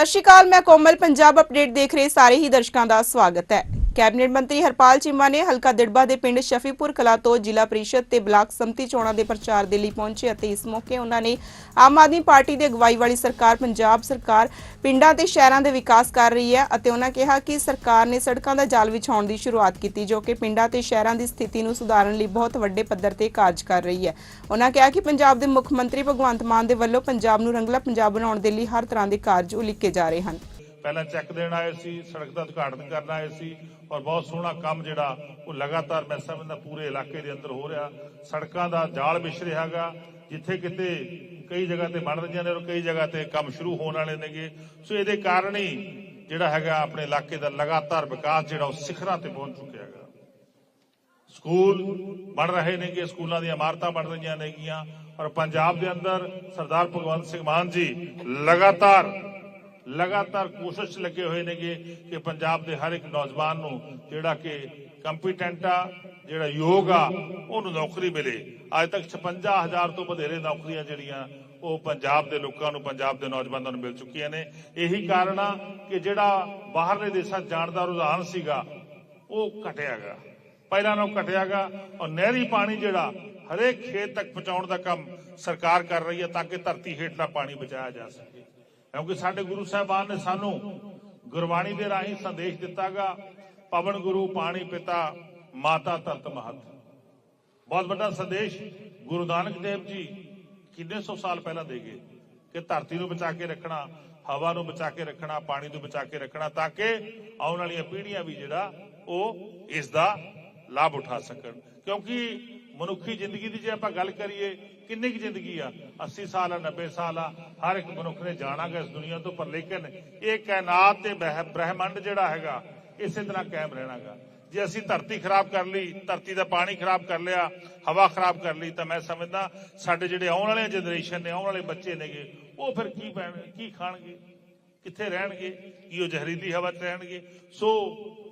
ਸਤਿ ਸ਼੍ਰੀ ਅਕਾਲ, ਮੈਂ ਕੋਮਲ, ਪੰਜਾਬ ਅਪਡੇਟ ਦੇਖ ਰਹੇ ਸਾਰੇ ਹੀ ਦਰਸ਼ਕਾਂ ਦਾ ਸਵਾਗਤ ਹੈ। ਕੈਬਨਿਟ ਮੰਤਰੀ ਹਰਪਾਲ ਚੀਮਾ ਨੇ ਹਲਕਾ ਦਿੜਬਾ ਦੇ ਪਿੰਡ ਸ਼ਫੀਪੁਰ ਕਲਾ ਤੋਂ ਜ਼ਿਲ੍ਹਾ ਪ੍ਰੀਸ਼ਦ ਤੇ ਬਲਾਕ ਸੰਮਤੀ ਚੋਣਾਂ ਦੇ ਪ੍ਰਚਾਰ ਦੇ ਲਈ ਪਹੁੰਚੇ ਅਤੇ ਇਸ ਮੌਕੇ ਉਹਨਾਂ ਨੇ ਆਮ ਆਦਮੀ ਪਾਰਟੀ ਦੀ ਅਗਵਾਈ ਵਾਲੀ ਸਰਕਾਰ, ਪੰਜਾਬ ਸਰਕਾਰ, ਪਿੰਡਾਂ ਤੇ ਸ਼ਹਿਰਾਂ ਦੇ ਵਿਕਾਸ ਕਰ ਰਹੀ ਹੈ ਅਤੇ ਉਹਨਾਂ ਕਿਹਾ ਕਿ ਸਰਕਾਰ ਨੇ ਸੜਕਾਂ ਦਾ ਜਾਲ ਵਿਛਾਉਣ ਦੀ ਸ਼ੁਰੂਆਤ ਕੀਤੀ ਜੋ ਕਿ ਪਿੰਡਾਂ ਤੇ ਸ਼ਹਿਰਾਂ ਦੀ ਸਥਿਤੀ ਨੂੰ ਸੁਧਾਰਨ ਲਈ ਬਹੁਤ ਵੱਡੇ ਪੱਧਰ ਤੇ ਕਾਰਜ ਕਰ ਰਹੀ ਹੈ। ਉਹਨਾਂ ਕਿਹਾ ਕਿ ਪੰਜਾਬ ਦੇ ਮੁੱਖ ਮੰਤਰੀ ਭਗਵੰਤ ਮਾਨ ਦੇ ਵੱਲੋਂ ਪੰਜਾਬ ਨੂੰ ਰੰਗਲਾ ਪੰਜਾਬ ਬਣਾਉਣ ਦੇ ਲਈ ਹਰ ਤਰ੍ਹਾਂ ਦੇ ਕਾਰਜ ਉਲੀਕੇ ਜਾ ਰਹੇ ਹਨ। ਪਹਿਲਾਂ ਚੈੱਕ ਦੇਣ ਆਏ ਸੀ, ਸੜਕ ਦਾ ਉਦਘਾਟਨ ਕਰਨ ਆਏ ਸੀ ਔਰ ਬਹੁਤ ਸੋਹਣਾ ਕੰਮ ਜਿਹੜਾ ਉਹ ਲਗਾਤਾਰ ਮੈਂ ਸਮਝਦਾ ਪੂਰੇ ਇਲਾਕੇ ਦੇ ਅੰਦਰ ਹੋ ਰਿਹਾ। ਸੜਕਾਂ ਦਾ ਜਾਲ ਵਿਛ ਰਿਹਾਗਾ ਜਿੱਥੇ ਕਿਤੇ ਕਈ ਜਗ੍ਹਾ ਤੇ ਬਣ ਰਹੀਆਂ ਨੇ ਔਰ ਕਈ ਜਗ੍ਹਾ ਤੇ ਕੰਮ ਸ਼ੁਰੂ ਹੋਣ ਵਾਲੇ ਨੇਗੇ। ਸੋ ਇਹਦੇ ਕਾਰਨ ਹੀ ਜਿਹੜਾ ਹੈਗਾ ਆਪਣੇ ਇਲਾਕੇ ਦਾ ਲਗਾਤਾਰ ਵਿਕਾਸ ਜਿਹੜਾ ਉਹ ਸਿਖਰਾਂ ਤੇ ਪਹੁੰਚ ਚੁੱਕਿਆ ਹੈਗਾ। ਸਕੂਲ ਬਣ ਰਹੇ ਨੇਗੇ, ਸਕੂਲਾਂ ਦੀਆਂ ਇਮਾਰਤਾਂ ਬਣ ਰਹੀਆਂ ਨੇਗੀਆਂ ਔਰ ਪੰਜਾਬ ਦੇ ਅੰਦਰ ਸਰਦਾਰ ਭਗਵੰਤ ਸਿੰਘ ਮਾਨ ਜੀ ਲਗਾਤਾਰ ਲਗਾਤਾਰ ਕੋਸ਼ਿਸ਼ ਲੱਗੇ ਹੋਏ ਨੇਗੇ ਕਿ ਪੰਜਾਬ ਦੇ ਹਰ ਇੱਕ ਨੌਜਵਾਨ ਨੂੰ ਜਿਹੜਾ ਕਿ ਕੰਪੀਟੈਂਟ ਆ, ਜਿਹੜਾ ਯੋਗ ਆ, ਉਹਨੂੰ ਨੌਕਰੀ ਮਿਲੇ। ਅੱਜ ਤੱਕ 56000 ਤੋਂ ਵਧੇਰੇ ਨੌਕਰੀਆਂ ਜਿਹੜੀਆਂ ਉਹ ਪੰਜਾਬ ਦੇ ਲੋਕਾਂ ਨੂੰ, ਪੰਜਾਬ ਦੇ ਨੌਜਵਾਨਾਂ ਨੂੰ ਮਿਲ ਚੁੱਕੀਆਂ ਨੇ। ਇਹੀ ਕਾਰਨ ਆ ਕਿ ਜਿਹੜਾ ਬਾਹਰਲੇ ਦੇਸ਼ਾਂ ਜਾਣ ਦਾ ਰੁਝਾਨ ਸੀਗਾ, ਉਹ ਘਟਿਆਗਾ ਪਹਿਲਾਂ ਨਾਲੋਂ ਘਟਿਆਗਾ ਔਰ ਨਹਿਰੀ ਪਾਣੀ ਜਿਹੜਾ ਹਰੇਕ ਖੇਤ ਤੱਕ ਪਹੁੰਚਾਉਣ ਦਾ ਕੰਮ ਸਰਕਾਰ ਕਰ ਰਹੀ ਹੈ ਤਾਂ ਕਿ ਧਰਤੀ ਹੇਠਲਾ ਪਾਣੀ ਬਚਾਇਆ ਜਾ ਸਕੇ। ਕਿਉਂਕਿ ਸਾਡੇ ਗੁਰੂ ਸਾਹਿਬਾਨ ਨੇ ਸਾਨੂੰ ਗੁਰਬਾਣੀ ਦੇ ਰਾਹੀਂ ਸੰਦੇਸ਼ ਦਿੱਤਾਗਾ, ਪਵਨ ਗੁਰੂ, ਪਾਣੀ ਪਿਤਾ, ਮਾਤਾ ਧਰਤ ਮਹਤ। ਬਹੁਤ ਵੱਡਾ ਸੰਦੇਸ਼ ਗੁਰੂ ਨਾਨਕ ਦੇਵ ਜੀ ਕਿੰਨੇ ਸੌ ਸਾਲ ਪਹਿਲਾਂ ਦੇ ਗਏ ਕਿ ਧਰਤੀ ਨੂੰ ਬਚਾ ਕੇ ਰੱਖਣਾ, ਹਵਾ ਨੂੰ ਬਚਾ ਕੇ ਰੱਖਣਾ, ਪਾਣੀ ਨੂੰ ਬਚਾ ਕੇ ਰੱਖਣਾ, ਤਾਂ ਕਿ ਆਉਣ ਵਾਲੀਆਂ ਪੀੜ੍ਹੀਆਂ ਵੀ ਜਿਹੜਾ ਉਹ ਇਸ ਦਾ ਲਾਭ ਉਠਾ ਸਕਣ। ਕਿਉਂਕਿ ਮਨੁੱਖੀ ਜ਼ਿੰਦਗੀ ਦੀ ਜੇ ਆਪਾਂ ਗੱਲ ਕਰੀਏ, ਕਿੰਨੀ ਕੁ ਜ਼ਿੰਦਗੀ ਆ? 80 ਸਾਲ ਆ 90 ਸਾਲ ਆ, ਹਰ ਇੱਕ ਮਨੁੱਖ ਨੇ ਜਾਣਾ ਗਾ ਇਸ ਦੁਨੀਆ ਤੋਂ, ਪਰ ਲੇਕਿਨ ਇਹ ਕਾਇਨਾਤ ਤੇ ਬ੍ਰਹਿਮੰਡ ਜਿਹੜਾ ਹੈਗਾ, ਇਸੇ ਤਰ੍ਹਾਂ ਕਾਇਮ ਰਹਿਣਾਗਾ ਜੇ ਅਸੀਂ ਧਰਤੀ ਖਰਾਬ ਕਰ ਲਈ, ਧਰਤੀ ਦਾ ਪਾਣੀ ਖਰਾਬ ਕਰ ਲਿਆ, ਹਵਾ ਖਰਾਬ ਕਰ ਲਈ, ਤਾਂ ਮੈਂ ਸਮਝਦਾ ਸਾਡੇ ਜਿਹੜੇ ਆਉਣ ਵਾਲੇ ਜਨਰੇਸ਼ਨ ਨੇ, ਆਉਣ ਵਾਲੇ ਬੱਚੇ ਨੇਗੇ, ਉਹ ਫਿਰ ਕੀ ਪੈਣ, ਕੀ ਖਾਣਗੇ? ਕਿੱਥੇ ਰਹਿਣਗੇ? ਕੀ ਉਹ ਜ਼ਹਿਰੀਲੀ ਹਵਾ 'ਚ ਰਹਿਣਗੇ? ਸੋ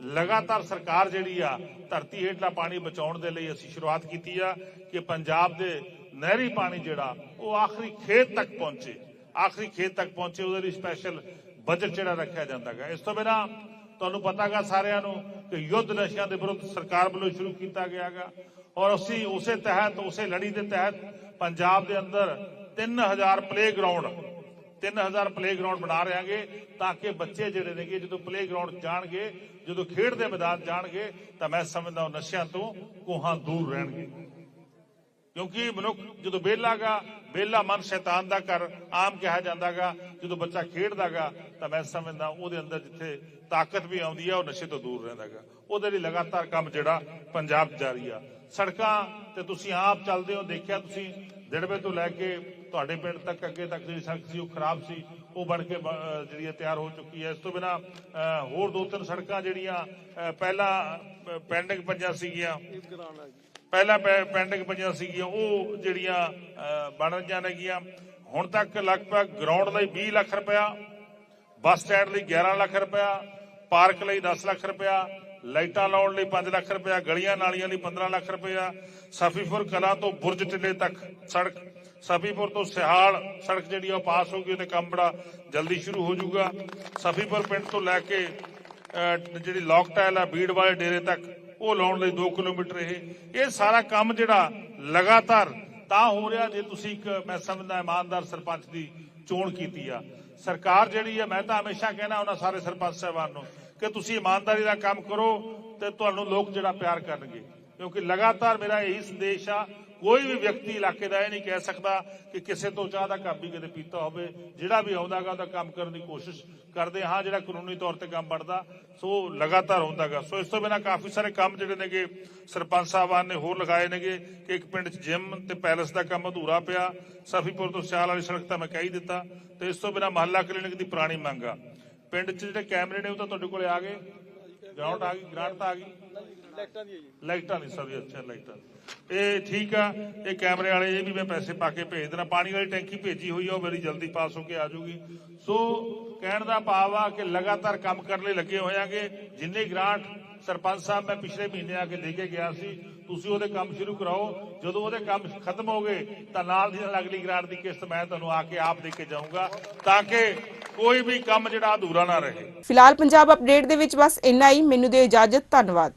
ਲਗਾਤਾਰ ਸਰਕਾਰ ਜਿਹੜੀ ਆ, ਧਰਤੀ ਹੇਠਲਾ ਪਾਣੀ ਬਚਾਉਣ ਦੇ ਲਈ ਅਸੀਂ ਸ਼ੁਰੂਆਤ ਕੀਤੀ ਆ ਕਿ ਪੰਜਾਬ ਦੇ ਨਹਿਰੀ ਪਾਣੀ ਜਿਹੜਾ, ਉਹ ਆਖਰੀ ਖੇਤ ਤੱਕ ਪਹੁੰਚੇ। ਆਖਰੀ ਖੇਤ ਤੱਕ ਪਹੁੰਚੇ, ਉਹਦੇ ਲਈ ਸਪੈਸ਼ਲ ਬਜਟ ਜਿਹੜਾ ਰੱਖਿਆ ਜਾਂਦਾ ਜਾਂਦਾਗਾ। ਇਸ ਤੋਂ ਬਿਨਾਂ ਤੁਹਾਨੂੰ ਪਤਾਗਾ ਸਾਰਿਆਂ ਨੂੰ ਕਿ ਯੁੱਧ ਨਸ਼ਿਆਂ ਦੇ ਵਿਰੁੱਧ ਸਰਕਾਰ ਵੱਲੋਂ ਸ਼ੁਰੂ ਕੀਤਾ ਗਿਆਗਾ। ਔਰ ਅਸੀਂ ਉਸੇ ਤਹਿਤ, ਉਸੇ ਲੜੀ ਦੇ ਤਹਿਤ ਪੰਜਾਬ ਦੇ ਅੰਦਰ 3000 ਪਲੇ ਗਰਾਊਂਡ 3000 ਪਲੇ ਗਰਾਊਂਡ ਬਣਾ ਰਹਾਂਗੇ ਤਾਂ ਕਿ ਬੱਚੇ ਜਿਹੜੇ ਨੇਗੇ, ਜਦੋਂ ਪਲੇ ਗਰਾਊਂਡ ਜਾਣਗੇ, ਜਦੋਂ ਖੇਡ ਦੇ ਮੈਦਾਨ ਜਾਣਗੇ, ਤਾਂ ਮੈਂ ਸਮਝਦਾ ਉਹ ਨਸ਼ਿਆਂ ਤੋਂ ਕੋਹਾਂ ਦੂਰ ਰਹਿਣਗੇ। ਕਿਉਂਕਿ ਮਨੁੱਖ ਜਦੋਂ ਬੇਲਾਗਾ ਬੇਲਾ ਮਨ ਸ਼ੈਤਾਨ ਦਾ ਘਰ ਆਮ ਕਿਹਾ ਜਾਂਦਾਗਾ ਜਦੋਂ ਬੱਚਾ ਖੇਡਦਾਗਾ ਤਾਂ ਮੈਂ ਸਮਝਦਾ ਉਹਦੇ ਅੰਦਰ ਜਿੱਥੇ ਤਾਕਤ ਵੀ ਆਉਂਦੀ ਆ, ਉਹ ਨਸ਼ੇ ਤੋਂ ਦੂਰ ਰਹਿੰਦਾਗਾ ਉਹਦੇ ਲਈ ਲਗਾਤਾਰ ਕੰਮ ਜਿਹੜਾ ਪੰਜਾਬ ਜਾਰੀ ਆ। ਸੜਕਾਂ ਤੇ ਤੁਸੀਂ ਆਪ ਚੱਲਦੇ ਹੋ, ਦੇਖਿਆ ਤੁਸੀਂ, ਦਿੜਵੇ ਤੋਂ ਲੈ ਕੇ ਤੁਹਾਡੇ ਪਿੰਡ ਤੱਕ, ਅੱਗੇ ਤੱਕ ਜਿਹੜੀ ਸੜਕ ਸੀ, ਉਹ ਖਰਾਬ ਸੀ, ਉਹ ਬਣ ਕੇ ਜਿਹੜੀ ਹੈ, ਤਿਆਰ ਹੋ ਚੁੱਕੀ ਹੈ। ਇਸ ਤੋਂ ਬਿਨਾ ਹੋਰ ਦੋ ਤਿੰਨ ਸੜਕਾਂ ਜਿਹੜੀਆਂ ਪਹਿਲਾਂ ਪੈਂਡਿੰਗ ਪਈਆਂ ਸੀਗੀਆਂ। ਪਹਿਲਾਂ ਪੈਂਡਿੰਗ ਪਈਆਂ ਸੀਗੀਆਂ, ਉਹ ਜਿਹੜੀਆਂ ਬਣ ਰਹੀਆਂ ਨੇਗੀਆਂ। ਹੁਣ ਤੱਕ ਲਗਭਗ ਗਰਾਊਂਡ ਲਈ 20 ਲੱਖ ਰੁਪਇਆ, ਬੱਸ ਸਟੈਂਡ ਲਈ 11 ਲੱਖ ਰੁਪਇਆ, ਪਾਰਕ ਲਈ 10 ਲੱਖ ਰੁਪਇਆ, ਲਾਈਟਾਂ ਲਾਉਣ ਲਈ 5 ਲੱਖ ਰੁਪਇਆ, ਗਲੀਆਂ ਨਾਲੀਆਂ ਲਈ 15 ਲੱਖ ਰੁਪਇਆ, ਸਫੀਪੁਰ ਕਲਾ ਤੋਂ ਬੁਰਜ ਟਿੱਲੇ ਤੱਕ ਸੜਕ ਸਫੀਪੁਰ ਤੋਂ ਸਿਹਾਲ ਸੜਕ ਜਿਹੜੀ ਆ ਪਾਸ ਹੋ ਗਈ, ਉਹਦੇ ਕੰਮ ਬੜਾ ਜਲਦੀ ਸ਼ੁਰੂ ਹੋ ਜਾਊਗਾ। ਸਫੀਪੁਰ ਪਿੰਡ ਤੋਂ ਲੈ ਕੇ ਜਿਹੜੀ ਲੌਕ ਟਾਇਲ ਆ, ਬੀੜ ਵਾਲੇ ਡੇਰੇ ਤੱਕ, ਉਹ ਲਾਉਣ ਲਈ 2 ਕਿਲੋਮੀਟਰ ਇਹ। ਇਹ ਸਾਰਾ ਕੰਮ ਜਿਹੜਾ ਲਗਾਤਾਰ ਤਾਂ ਹੋ ਰਿਹਾ ਜੇ ਤੁਸੀਂ ਇੱਕ, ਮੈਂ ਸਮਝਦਾ ਇਮਾਨਦਾਰ ਸਰਪੰਚ ਦੀ ਚੋਣ ਕੀਤੀ ਆ। ਸਰਕਾਰ ਜਿਹੜੀ ਹੈ ਮੈਂ ਤਾਂ ਹਮੇਸ਼ਾ ਕਹਿਣਾ ਉਹਨਾਂ ਸਾਰੇ ਸਰਪੰਚ ਸਾਹਿਬਾਨ ਨੂੰ ਕਿ ਤੁਸੀਂ ਇਮਾਨਦਾਰੀ ਦਾ ਕੰਮ ਕਰੋ ਤੇ ਤੁਹਾਨੂੰ ਲੋਕ ਜਿਹੜਾ ਪਿਆਰ ਕਰਨਗੇ। ਕਿਉਂਕਿ ਲਗਾਤਾਰ ਮੇਰਾ ਇਹੀ ਸੰਦੇਸ਼ ਆ ਕੋਈ ਵੀ ਵਿਅਕਤੀ ਇਲਾਕੇ ਦਾ ਇਹ ਨਹੀਂ ਕਹਿ ਸਕਦਾ ਕਿ ਕਿਸੇ ਤੋਂ ਚਾਹ ਦਾ ਕੱਪ ਵੀ ਕਿਤੇ ਪੀਤਾ ਹੋਵੇ। ਜਿਹੜਾ ਵੀ ਆਉਂਦਾਗਾ ਉਹਦਾ ਕੰਮ ਕਰਨ ਦੀ ਕੋਸ਼ਿਸ਼ ਕਰਦੇ ਹਾਂ, ਜਿਹੜਾ ਕਾਨੂੰਨੀ ਤੌਰ ਤੇ ਕੰਮ ਬਣਦਾ, ਸੋ ਲਗਾਤਾਰ ਹੁੰਦਾਗਾ ਸੋ ਇਸ ਤੋਂ ਬਿਨਾਂ ਕਾਫੀ ਸਾਰੇ ਕੰਮ ਜਿਹੜੇ ਨੇਗੇ, ਸਰਪੰਚ ਸਾਹਿਬਾਨ ਨੇ ਹੋਰ ਲਗਾਏ ਨੇਗੇ ਕਿ ਇੱਕ ਪਿੰਡ 'ਚ ਜਿਮ ਤੇ ਪੈਲਸ ਦਾ ਕੰਮ ਅਧੂਰਾ ਪਿਆ। ਸਫੀਪੁਰ ਤੋਂ ਸਿਆਲ ਵਾਲੀ ਸੜਕ ਤਾਂ ਮੈਂ ਕਹਿ ਹੀ ਦਿੱਤਾ। ਤੇ ਇਸ ਤੋਂ ਬਿਨਾਂ ਮਹੱਲਾ ਕਲੀਨਿਕ ਦੀ ਪੁਰਾਣੀ ਮੰਗ ਆ। ਪਿੰਡ 'ਚ ਜਿਹੜੇ ਕੈਮਰੇ ਨੇ ਉਹ ਤਾਂ ਤੁਹਾਡੇ ਕੋਲੇ ਆ ਗਏ। ਗਰਾਊਂਡ ਆ ਗਈ, ਗ੍ਰਾਂਟ ਤਾਂ ਆ ਗਈ। ਲਾਈਟਾਂ ਨਹੀਂ ਸਰ ਅੱਛਾ ਲਾਈਟਾਂ ਇਹ ਠੀਕ ਆ ਇਹ ਕੈਮਰੇ ਵਾਲੇ ਇਹ ਵੀ ਮੈਂ ਪੈਸੇ ਪਾ ਕੇ ਭੇਜ ਦੇਣਾ। ਪਾਣੀ ਵਾਲੀ ਟੈਂਕੀ ਭੇਜੀ ਹੋਈ ਆ ਉਹ ਮੇਰੀ ਜਲਦੀ ਪਾਸ ਹੋ ਕੇ ਆ ਜਾਊਗੀ। ਸੋ ਕਹਿਣ ਦਾ ਭਾਵ ਆ ਕਿ ਲਗਾਤਾਰ ਕੰਮ ਕਰਨ ਲਈ ਲੱਗੇ ਹੋਇਆਂਗੇ ਜਿੰਨੇ ਗ੍ਰਾਂਟ ਸਰਪੰਚ ਸਾਹਿਬ ਮੈਂ ਪਿਛਲੇ ਮਹੀਨੇ ਆ ਕੇ ਦੇ ਕੇ ਗਿਆ ਸੀ ਤੁਸੀਂ ਉਹਦੇ ਕੰਮ ਸ਼ੁਰੂ ਕਰਾਓ। ਜਦੋਂ ਉਹਦੇ ਕੰਮ ਖਤਮ ਹੋ ਗਏ ਤਾਂ ਨਾਲ ਦੀ ਨਾਲ ਅਗਲੀ ਗ੍ਰਾਂਟ ਦੀ ਕਿਸ਼ਤ ਮੈਂ ਤੁਹਾਨੂੰ ਆ ਕੇ ਆਪ ਦੇ ਕੇ ਜਾਊਂਗਾ ਤਾਂ ਕਿ ਕੋਈ ਵੀ ਕੰਮ ਜਿਹੜਾ ਅਧੂਰਾ ਨਾ ਰਹੇ। ਫਿਲਹਾਲ ਪੰਜਾਬ ਅਪਡੇਟ ਦੇ ਵਿੱਚ ਬਸ ਇੰਨਾ ਹੀ। ਮੈਨੂੰ ਦਿਓ ਇਜਾਜ਼ਤ। ਧੰਨਵਾਦ।